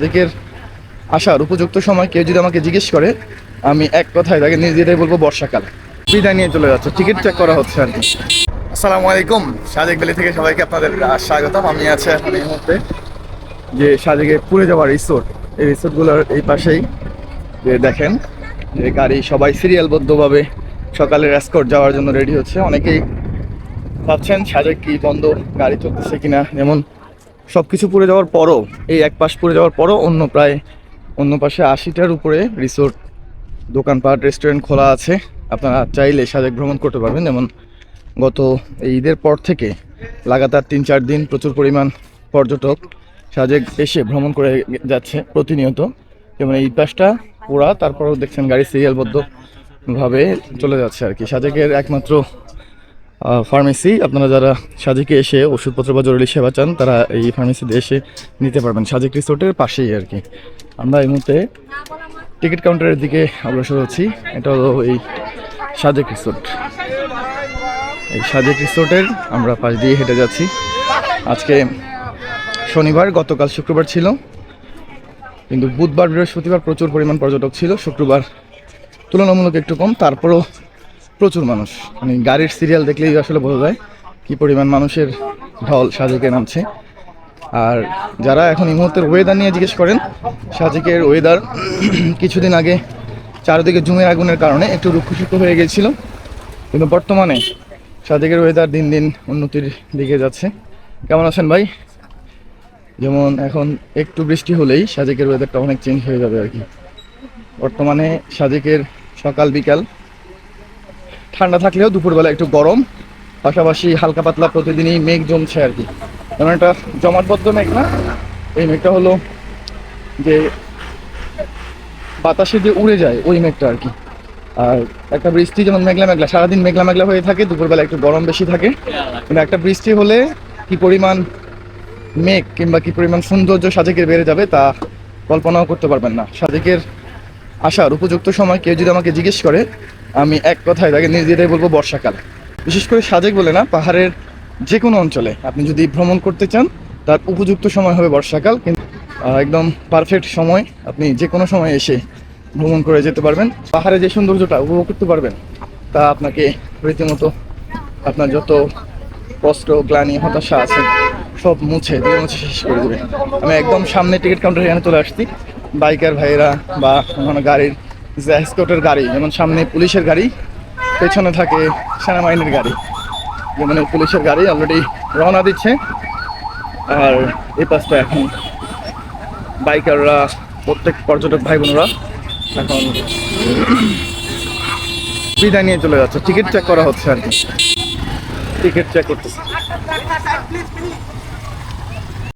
সাদেকের আসার উপযুক্ত সময় কেউ যদি আমাকে জিজ্ঞেস করে, আমি এক কথায় তাকে নিজেরাই বলব বর্ষাকাল। বিদায় নিয়ে চলে যাচ্ছে টিকিট চেক করা হচ্ছে আর কি। আসসালামু আলাইকুম, সাদেক বেলি থেকে সবাইকে আপনাদের স্বাগতম। আমি আছি এখন এই মুহূর্তে যে সাদেকে পুড়ে যাওয়ার রিসোর্ট। এই রিসোর্টগুলোর এই পাশেই যে দেখেন, যে গাড়ি সবাই সিরিয়ালবদ্ধভাবে সকালের এসকর্ট যাওয়ার জন্য রেডি হচ্ছে। অনেকেই ভাবছেন সাজেক কি বন্ধ গাড়ি চলতেছে কিনা, যেমন সব কিছু পুড়ে যাওয়ার পরও, এই এক পাশ পুড়ে যাওয়ার পরও অন্য প্রায় অন্য পাশে আশিটার উপরে রিসোর্ট দোকানপাট রেস্টুরেন্ট খোলা আছে। আপনারা চাইলে সাজেক ভ্রমণ করতে পারবেন। যেমন গত এই ঈদের পর থেকে লাগাতার তিন চার দিন প্রচুর পরিমাণ পর্যটক সাজেক এসে ভ্রমণ করে যাচ্ছে প্রতিনিয়ত। যেমন এই পাশটা পোড়া, তারপরেও দেখছেন গাড়ি সিরিয়ালবদ্ধভাবে চলে যাচ্ছে আর কি। সাজেকের একমাত্র ফার্মেসি আপনারা যারা সাজেকে এসে ওষুধপত্র বা জরুরি সেবা চান, তারা এই ফার্মেসিতে এসে নিতে পারবেন। সাজেক রিসোর্টের পাশেই আর কি। আমরা এই মুহূর্তে টিকিট কাউন্টারের দিকে অগ্রসর হচ্ছি। এটা হলো এই সাজেক রিসোর্ট। এই সাজেক রিসোর্টের আমরা পাশ দিয়ে হেঁটে যাচ্ছি। আজকে শনিবার, গতকাল শুক্রবার ছিল। কিন্তু বুধবার, বৃহস্পতিবার প্রচুর পরিমাণ পর্যটক ছিল। শুক্রবার তুলনামূলক একটু কম। তারপরও প্রচুর মানুষ। মানে গাড়ির সিরিয়াল দেখলেই আসলে বোঝা যায় কি পরিমাণ মানুষের ঢল সাজেকে নামছে। আর যারা এখন এই মুহূর্তের ওয়েদার নিয়ে জিজ্ঞেস করেন, সাজেকের ওয়েদার কিছুদিন আগে চারিদিকে জুমের আগুনের কারণে একটু রুক্ষ হয়ে গেছিল কিন্তু বর্তমানে সাজেকের ওয়েদার দিন দিন উন্নতির দিকে যাচ্ছে। কেমন আছেন ভাই? যেমন এখন একটু বৃষ্টি হলেই সাজেকের ওয়েদারটা অনেক চেঞ্জ হয়ে যাবে আর কি। বর্তমানে সাজেকের সকাল বিকাল ঠান্ডা থাকলেও দুপুরবেলা একটু গরম, পাশাপাশি হালকা পাতলা প্রতিদিনই মেঘ জমছে আর কি। যেমন একটা জমাটবদ্ধ মেঘ না, এই মেঘটা হলো যে বাতাসে যে উড়ে যায় ওই মেঘটা আর কি। আর একটা বৃষ্টি যেমন মেঘলা মেঘলা, সারাদিন মেঘলা মেঘলা হয়ে থাকে, দুপুরবেলা একটু গরম বেশি থাকে। কিন্তু একটা বৃষ্টি হলে কি পরিমাণ মেঘ কিংবা কি পরিমাণ সৌন্দর্য সাজেকের বেড়ে যাবে তা কল্পনাও করতে পারবেন না। সাজেকের আসার উপযুক্ত সময় কেউ যদি আমাকে জিজ্ঞেস করে আমি এক কথায় তাকে নিজেরাই বলব বর্ষাকাল। বিশেষ করে সাজেক বলে না, পাহাড়ের যে কোনো অঞ্চলে। আপনি যদি ভ্রমণ করতে চান, তার উপযুক্ত সময় হবে বর্ষাকাল, কিন্তু একদম পারফেক্ট সময় আপনি যে কোনো সময় এসে ভ্রমণ করে যেতে পারবেন। পাহাড়ে যে সৌন্দর্যটা উপভোগ করতে পারবেন, তা আপনাকে রীতিমতো আপনার যত কষ্ট, গ্লানি, হতাশা আছে, সব মুছে দিয়ে মুছে শেষ করে দেবে। আমি একদম সামনে টিকিট কাউন্টারে এখানে চলে আসছি। বাইকার ভাইয়েরা বা কোনো গাড়ির যে গাড়ি, যেমন সামনে পুলিশের গাড়ি, পেছনে থাকে সেনাবাহিনীর গাড়ি। যেমন এই পুলিশের গাড়ি অলরেডি রওনা দিচ্ছে। আর এই পাশটা এখন বাইকাররা প্রত্যেক পর্যটক ভাই বোনেরা এখন বিদায় নিয়ে চলে যাচ্ছে। টিকিট চেক করা হচ্ছে আর কি। টিকিট চেক করতেছে।